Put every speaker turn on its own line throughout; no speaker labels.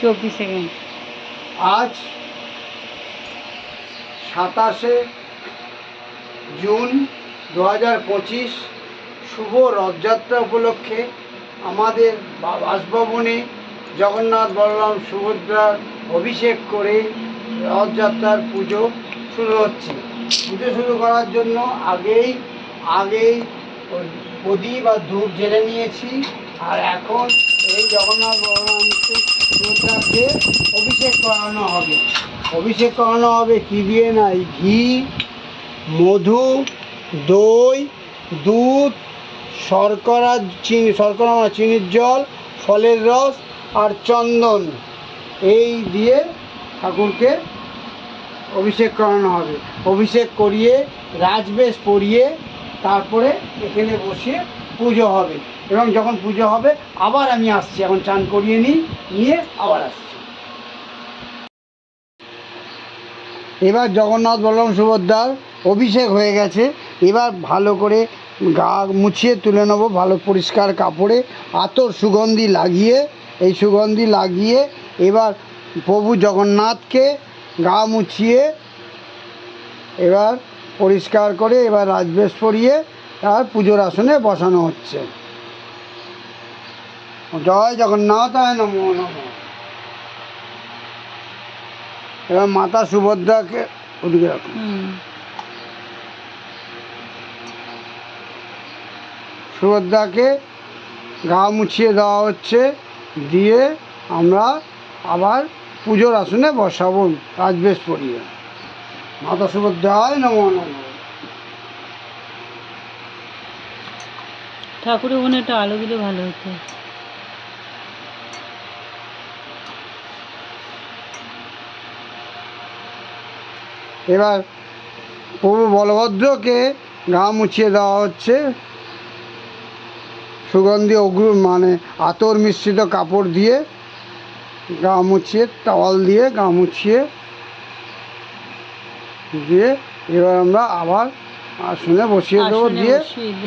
চব্বিশ সেকেন্ড
আজ সাতাশে জুন দু হাজার পঁচিশ শুভ রথযাত্রা উপলক্ষে আমাদের বাসভবনে জগন্নাথ বলরাম সুভদ্রার অভিষেক করে রথযাত্রার পুজো শুরু হচ্ছে। পুজো শুরু করার জন্য আগেই আগেই প্রদীপ আর ধূপ জেলে নিয়েছি। আর এখন এই জগন্নাথ অভিষেক করানো হবে। অভিষেক করানো হবে কি দিয়ে নাই? ঘি, মধু, দই, দুধ, শর্করা, চিনি, শর্করা না চিনির জল, ফলের রস আর চন্দন। এই দিয়ে ঠাকুরকে অভিষেক করানো হবে। অভিষেক করিয়ে রাজবেশ পরিয়ে তারপরে এখানে বসিয়ে পুজো হবে। এবং যখন পুজো হবে, আবার আমি আসছি। এখন চান করিয়ে নিই, নিয়ে আবার আসছি। এবার জগন্নাথ বলরাম সুভদ্রার অভিষেক হয়ে গেছে। এবার ভালো করে গা মুছিয়ে তুলে নেব, ভালো পরিষ্কার কাপড়ে। আতর সুগন্ধি লাগিয়ে, এই সুগন্ধি লাগিয়ে এবার প্রভু জগন্নাথকে গা মুছিয়ে এবার পরিষ্কার করে এবার রাজবেশ পরিয়ে তার পুজোর আসনে বসানো হচ্ছে। জয় জগন্নাথ নমো নমঃ। এবার মাতা সুভদ্রাকে ওদিকে রাখুন সুভদ্রাকে গা মুছিয়ে দেওয়া হচ্ছে দিয়ে আমরা আবার পুজোর আসনে বসাবো রাজবেশ পরিয়ে। মাতা সুভদ্রায় নম নম।
ঠাকুরের ওখানে একটা আলো দিলে ভালো হতো।
এবার প্রভু বলভদ্রকে গা মুছিয়ে দেওয়া হচ্ছে। সুগন্ধি অগ্রু মানে আতর মিশ্রিত কাপড় দিয়ে গা মুছিয়ে টাওয়াল দিয়ে গা মুছিয়ে দিয়ে এবার আমরা আবার আসনে বসিয়ে দেবো দিয়ে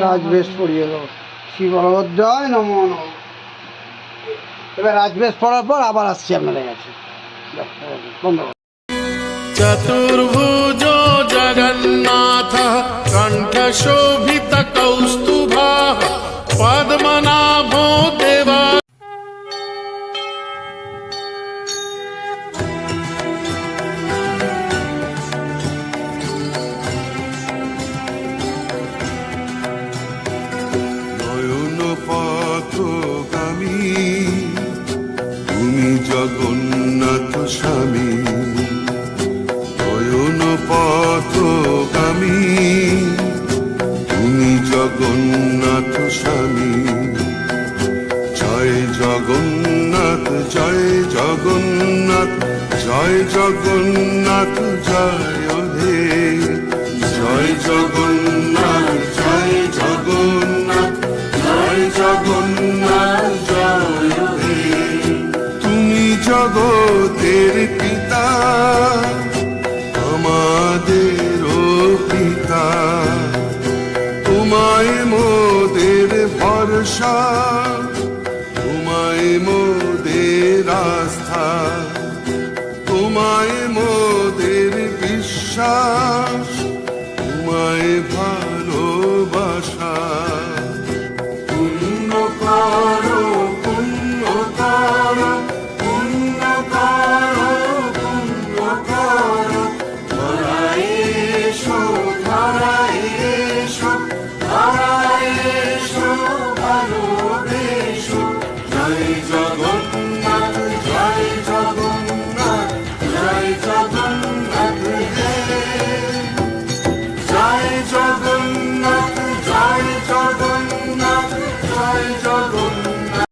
রাজবেশ পরিয়ে দেবো। শ্রী বলভদ্রায় নম নম এবার রাজবেশ পরার পর আবার আসছি আপনাদের কাছে বন্ধ করো।
चतुर्भुज जगन्नाथः कण्ठशोभितकौस्तुभः পথগামী তুমি জগন্নাথ স্বামী। নয়ন পথগামী, তুমি জগন্নাথ স্বামী। জয় জগন্নাথ জয় জগন্নাথ জয় জগন্নাথ, জয় হে জগতের পিতা আমাদের পিতা। তোমায় মোদের ভরসা তোমায় মোদের আস্থা তোমায় মোদের বিশ্বাস।